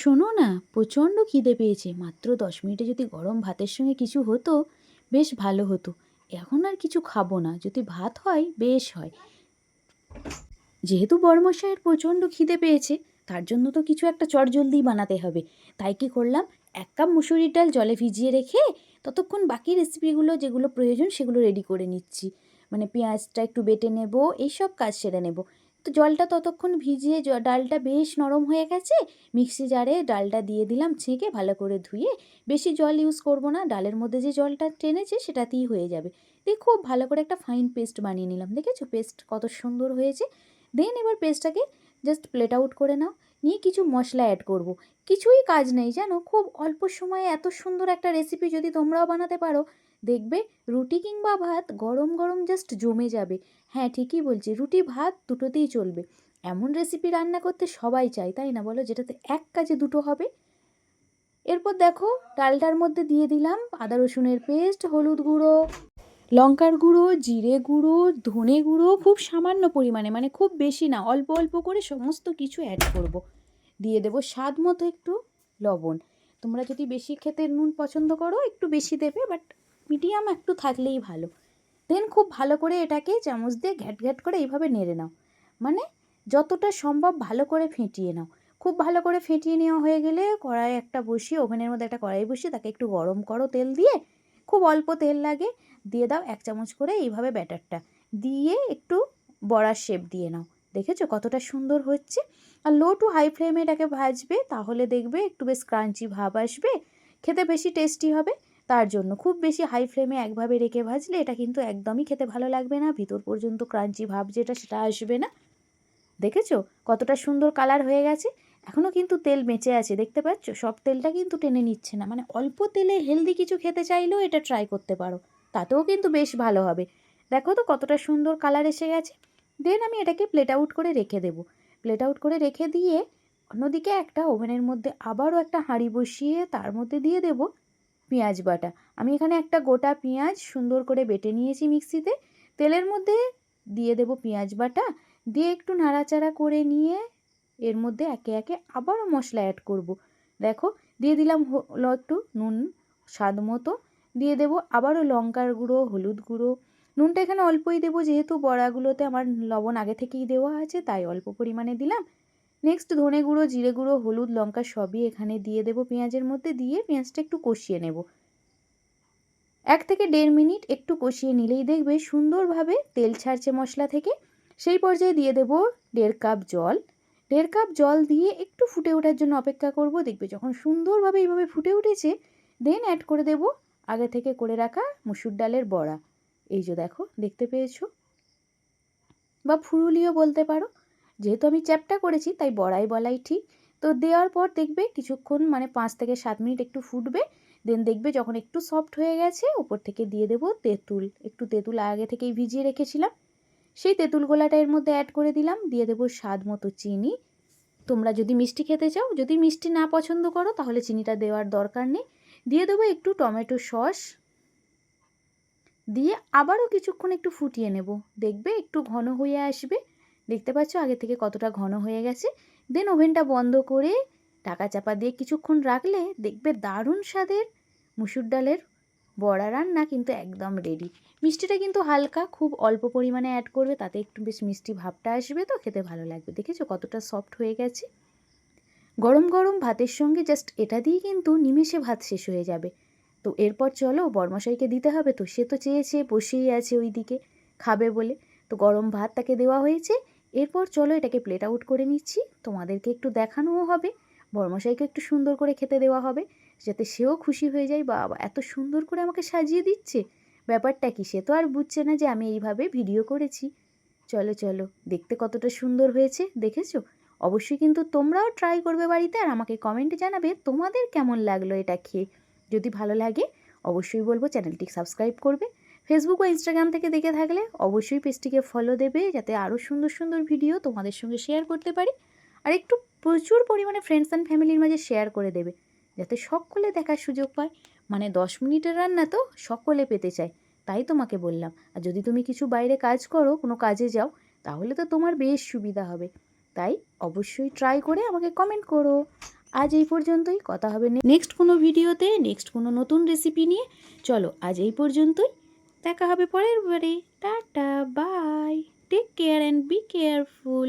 শোনো না, প্রচণ্ড খিদে পেয়েছে। মাত্র দশ মিনিটে যদি গরম ভাতের সঙ্গে কিছু হতো, বেশ ভালো হতো। এখন আর কিছু খাব না, যদি ভাত হয়, বেশ হয়। যেহেতু বড়মশাইয়ের প্রচণ্ড খিদে পেয়েছে, তার জন্য তো কিছু একটা চটজলদি বানাতে হবে। তাই কি করলাম, এক কাপ মুসুরির ডাল জলে ভিজিয়ে রেখে, ততক্ষণ বাকি রেসিপিগুলো যেগুলো প্রয়োজন সেগুলো রেডি করে নিচ্ছি। মানে পেঁয়াজটা একটু বেটে নেব, এইসব কাজ সেরে নেব। তো জলটা ততক্ষণ ভিজিয়ে ডালটা বেশ নরম হয়ে গেছে। মিক্সি জারে ডালটা দিয়ে দিলাম ছেঁকে ভালো করে ধুয়ে। বেশি জল ইউজ করব না, ডালের মধ্যে যে জলটা টেনেছে সেটাতেই হয়ে যাবে। দিয়ে খুব ভালো করে একটা ফাইন পেস্ট বানিয়ে নিলাম। দেখেছ? পেস্ট কত সুন্দর হয়েছে। দেন এবার পেস্টটাকে জাস্ট প্লেট আউট করে নাও। নিয়ে কিছু মশলা অ্যাড করব। কিছুই কাজ নেই, জানো? খুব অল্প সময়ে এত সুন্দর একটা রেসিপি যদি তোমরাও বানাতে পারো, দেখবে রুটি কিংবা ভাত গরম গরম জাস্ট জমে যাবে। হ্যাঁ ঠিকই বলছি, রুটি ভাত দুটোতেই চলবে। এমন রেসিপি রান্না করতে সবাই চায়, তাই না বলো? যেটাতে এক কাজে দুটো হবে। এরপর দেখো, ডালটার মধ্যে দিয়ে দিলাম আদা রসুনের পেস্ট হলুদ গুঁড়ো। লঙ্কার গুঁড়ো, জিরে গুঁড়ো, ধনে গুঁড়ো খুব সামান্য পরিমাণে মানে খুব বেশি না, অল্প অল্প করে সমস্ত কিছু অ্যাড করব। দিয়ে দেবো স্বাদ মতো একটু লবণ। তোমরা যদি বেশি খেতে নুন পছন্দ করো, একটু বেশি দেবে বাট মিডিয়াম একটু থাকলেই ভালো। দেন খুব ভালো করে এটাকে চামচ দিয়ে ঘ্যাট ঘ্যাট করে এইভাবে নেড়ে নাও। মানে যতটা সম্ভব ভালো করে ফেটিয়ে নাও। খুব ভালো করে ফেটিয়ে নেওয়া হয়ে গেলে কড়াই একটা বসিয়ে, ওভেনের মধ্যে একটা কড়াই বসিয়ে তাকে একটু গরম করো তেল দিয়ে। খুব অল্প তেল লাগে, দিয়ে দাও এক চামচ করে এইভাবে ব্যাটারটা। দিয়ে একটু বড়ার শেপ দিয়ে নাও। দেখেছ কতটা সুন্দর হচ্ছে? আর লো টু হাই ফ্লেমে এটাকে ভাজবে, তাহলে দেখবে একটু বেশ ক্রাঞ্চি ভাব আসবে, খেতে বেশি টেস্টি হবে। তার জন্য খুব বেশি হাই ফ্লেমে একভাবে রেখে ভাজলে এটা কিন্তু একদমই খেতে ভালো লাগবে না, ভিতর পর্যন্ত ক্রাঞ্চি ভাব যেটা সেটা আসবে না। দেখেছ কতটা সুন্দর কালার হয়ে গেছে? এখনও কিন্তু তেল বেঁচে আছে, দেখতে পাচ্ছ? সব তেলটা কিন্তু টেনে নিচ্ছে না। মানে অল্প তেলে হেলদি কিছু খেতে চাইলেও এটা ট্রাই করতে পারো। তাতেও কিন্তু বেশ ভালো হবে। দেখো তো কতটা সুন্দর কালার এসে গেছে। দেন আমি এটাকে প্লেট আউট করে রেখে দেবো। প্লেট আউট করে রেখে দিয়ে অন্যদিকে একটা ওভেনের মধ্যে আবারও একটা হাঁড়ি বসিয়ে তার মধ্যে দিয়ে দেব পেঁয়াজ বাটা। আমি এখানে একটা গোটা পেঁয়াজ সুন্দর করে বেটে নিয়েছি মিক্সিতে। তেলের মধ্যে দিয়ে দেব পেঁয়াজ বাটা। দিয়ে একটু নাড়াচাড়া করে নিয়ে এর মধ্যে একে একে আবারও মশলা অ্যাড করব। দেখো, দিয়ে দিলাম হলো একটু নুন স্বাদ মতো। দিয়ে দেবো আবারও লঙ্কার গুঁড়ো, হলুদ গুঁড়ো। নুনটা এখানে অল্পই দেবো, যেহেতু বড়াগুলোতে আমার লবণ আগে থেকেই দেওয়া আছে, তাই অল্প পরিমাণে দিলাম। নেক্সট ধনে গুঁড়ো, জিরে গুঁড়ো, হলুদ, লঙ্কা সবই এখানে দিয়ে দেবো পেঁয়াজের মধ্যে দিয়ে পেঁয়াজটা একটু কষিয়ে নেব। এক থেকে দেড় মিনিট একটু কষিয়ে নিলেই দেখবে সুন্দরভাবে তেল ছাড়ছে মশলা থেকে। সেই পর্যায়ে দিয়ে দেবো দেড় কাপ জল। দেড় কাপ জল দিয়ে একটু ফুটে ওঠার জন্য অপেক্ষা করব। দেখবে যখন সুন্দরভাবে এইভাবে ফুটে উঠেছে দেন অ্যাড করে দেব আগে থেকে করে রাখা মুসুর ডালের বড়া। এই যে দেখো, দেখতে পেয়েছ? বা ফুরুলিও বলতে পারো। যেহেতু আমি চ্যাপটা করেছি, তাই বড়াই বলাই ঠিক। তো দেওয়ার পর দেখবে কিছুক্ষণ মানে পাঁচ থেকে সাত মিনিট একটু ফুটবে। দেন দেখবে যখন একটু সফট হয়ে গেছে, উপর থেকে দিয়ে দেবো তেঁতুল। একটু তেঁতুল আগে থেকেই ভিজিয়ে রেখেছিলাম। সেই তেঁতুল গোলাটা এর মধ্যে অ্যাড করে দিলাম। দিয়ে দেবো স্বাদ মতো চিনি। তোমরা যদি মিষ্টি খেতে চাও, যদি মিষ্টি না পছন্দ করো, তাহলে চিনিটা দেওয়ার দরকার নেই। দিয়ে দেবো একটু টমেটো সস। দিয়ে আবারও কিছুক্ষণ একটু ফুটিয়ে নেব। দেখবে একটু ঘন হয়ে আসবে। দেখতে পাচ্ছ আগে থেকে কতটা ঘন হয়ে গেছে। দেন ওভেনটা বন্ধ করে ঢাকা চাপা দিয়ে কিছুক্ষণ রাখলে দেখবে দারুণ স্বাদের মুসুর ডালের বড়া রান্না কিন্তু একদম রেডি মিষ্টিটা কিন্তু হালকা, খুব অল্প পরিমাণে অ্যাড করবে, তাতে একটু বেশ মিষ্টি ভাবটা আসবে তো, খেতে ভালো লাগবে। দেখেছ কতটা সফট হয়ে গেছে? গরম গরম ভাতের সঙ্গে জাস্ট এটা দিয়ে কিন্তু নিমেষে ভাত শেষ হয়ে যাবে। তো এরপর চলো, বর্মশাইকে দিতে হবে তো, সে তো চেয়েছে, বসেই আছে ওই দিকে খাবে বলে। তো গরম ভাত তাকে দেওয়া হয়েছে, এরপর চলো এটাকে প্লেট আউট করে নিচ্ছি। তোমাদেরকে একটু দেখানোও হবে, বর্মশাইকে একটু সুন্দর করে খেতে দেওয়া হবে। যাতে সেও খুশি হয়ে যায়, বাবা, এত সুন্দর করে আমাকে সাজিয়ে দিচ্ছে। ব্যাপারটা কি? সে তো আর বুঝছে না যে আমি এইভাবে ভিডিও করেছি। চলো চলো, দেখতে কতটা সুন্দর হয়েছে, দেখেছ? অবশ্যই কিন্তু তোমরাও ট্রাই করবে বাড়িতে আর আমাকে কমেন্টে জানাবে তোমাদের কেমন লাগল এটা খেয়ে। যদি ভালো লাগে, অবশ্যই বলব চ্যানেলটি সাবস্ক্রাইব করবে। ফেসবুক ও ইনস্টাগ্রাম থেকে দেখে থাকলে অবশ্যই পেজটিকে ফলো দেবে, যাতে আরও সুন্দর সুন্দর ভিডিও তোমাদের সঙ্গে শেয়ার করতে পারি। আর একটু প্রচুর পরিমাণে ফ্রেন্ডস অ্যান্ড ফ্যামিলির মাঝে শেয়ার করে দেবে। যাতে সকলে দেখার সুযোগ পায়। মানে দশ মিনিটের রান্না তো সকলে পেতে চায়। তাই তোমাকে বললাম, আর যদি তুমি কিছু বাইরে কাজ করো, কোনো কাজে যাও, তাহলে তো তোমার বেশ সুবিধা হবে। তাই অবশ্যই ট্রাই করে আমাকে কমেন্ট করো। আজ এই পর্যন্তই, কথা হবে নেক্সট কোনো ভিডিওতে নেক্সট কোনো নতুন রেসিপি নিয়ে। চলো, আজ এই পর্যন্তই। দেখা হবে পরের বারে। Tata bye take care and be careful